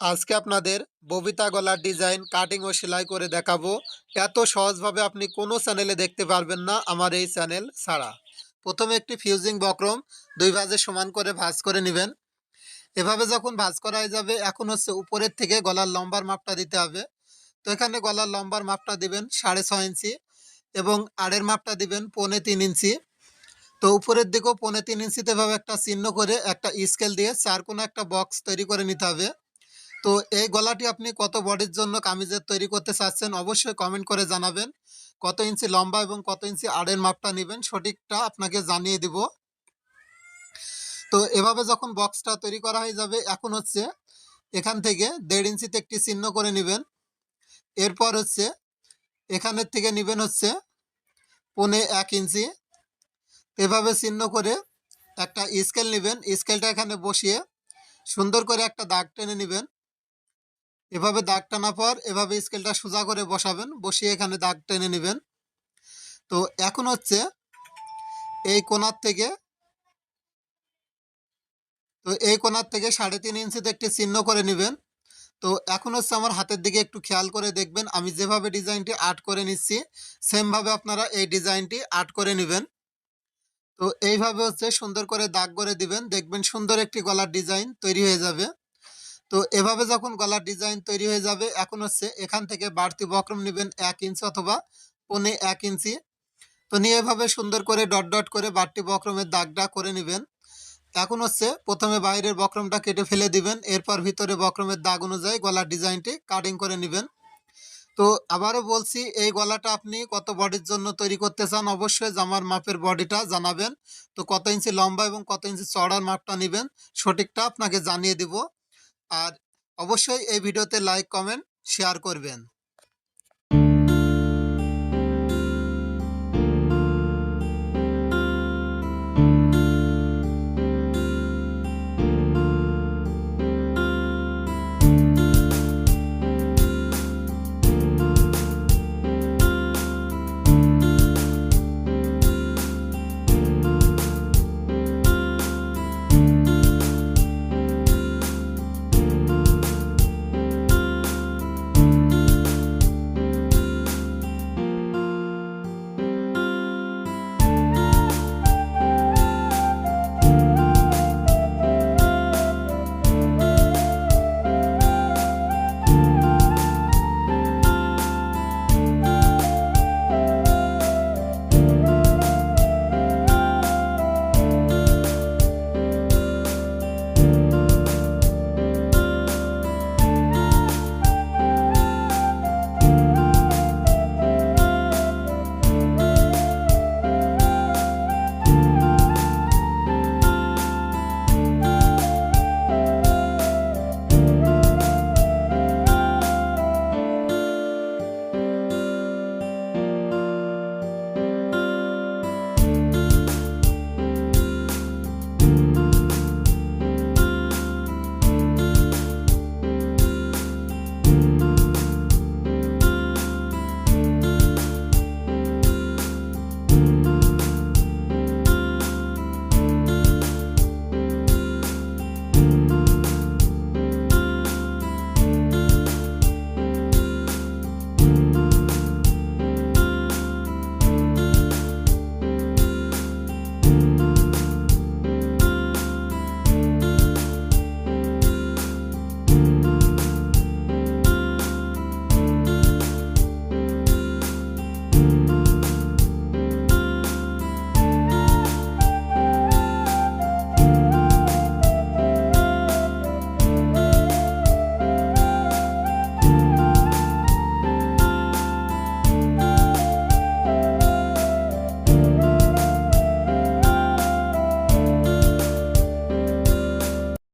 আজকে আপনাদের ববিতা গলার ডিজাইন, কাটিং ও সেলাই করে দেখাবো। এত সহজভাবে আপনি কোনো চ্যানেলে দেখতে পারবেন না আমার এই চ্যানেল ছাড়া। প্রথমে একটি ফিউজিং বক্রম, দুই ভাজে সমান করে ভাঁজ করে নেবেন। এভাবে যখন ভাঁজ করা যাবে, এখন হচ্ছে উপরের থেকে গলার লম্বার মাপটা দিতে হবে। তো এখানে গলার লম্বার মাপটা দিবেন সাড়ে ছয় ইঞ্চি এবং আড়ের মাপটা দিবেন পৌনে তিন ইঞ্চি। তো উপরের দিকেও পৌনে তিন ইঞ্চিতে এভাবে একটা চিহ্ন করে একটা স্কেল দিয়ে চার কোনো একটা বক্স তৈরি করে নিতে হবে। তো এই গলাটি আপনি কত বডির জন্য কামিজের তৈরি করতে চাচ্ছেন অবশ্যই কমেন্ট করে জানাবেন। কত ইঞ্চি লম্বা এবং কত ইঞ্চি আড়ের মাপটা নেবেন সঠিকটা আপনাকে জানিয়ে দিব। তো এভাবে যখন বক্সটা তৈরি করা হয়ে যাবে, এখন হচ্ছে এখান থেকে দেড় ইঞ্চিতে একটি চিহ্ন করে নেবেন। এরপর হচ্ছে এখানের থেকে নেবেন হচ্ছে পনে এক ইঞ্চি। এভাবে চিহ্ন করে একটা স্কেল নেবেন। স্কেলটা এখানে বসিয়ে সুন্দর করে একটা দাগ টেনে নেবেন। এভাবে দাগ টানা পর এভাবে স্কেলটা সোজা করে বসাবেন, বসিয়ে এখানে দাগ টেনে নেবেন। তো এখন হচ্ছে এই কোনার থেকে তো এই কোনার থেকে সাড়ে তিন ইঞ্চিতে একটি চিহ্ন করে নেবেন। তো এখন হচ্ছে আমার হাতের দিকে একটু খেয়াল করে দেখবেন, আমি যেভাবে ডিজাইনটি আর্ট করে নিচ্ছি, সেমভাবে আপনারা এই ডিজাইনটি আর্ট করে নেবেন। তো এইভাবে হচ্ছে সুন্দর করে দাগ করে দিবেন, দেখবেন সুন্দর একটি গলার ডিজাইন তৈরি হয়ে যাবে। তো এভাবে যখন গলার ডিজাইন তৈরি হয়ে যাবে, এখন হচ্ছে এখান থেকে বাড়তি বক্রম নেবেন এক ইঞ্চি অথবা পনে এক ইঞ্চি তো নিয়ে এভাবে সুন্দর করে ডট ডট করে বাড়তি বক্রমের দাগটা করে নেবেন। এখন হচ্ছে প্রথমে বাইরের বক্রমটা কেটে ফেলে দিবেন, এরপর ভিতরে বক্রমের দাগ অনুযায়ী গলার ডিজাইনটি কাটিং করে নেবেন। তো আবারও বলছি, এই গলাটা আপনি কত বডির জন্য তৈরি করতে চান অবশ্যই জামার মাপের বডিটা জানাবেন। তো কত ইঞ্চি লম্বা এবং কত ইঞ্চি চড়ার মাপটা নেবেন, সঠিকটা আপনাকে জানিয়ে দিব। আর অবশ্যই এই ভিডিওতে লাইক কমেন্ট শেয়ার করবেন।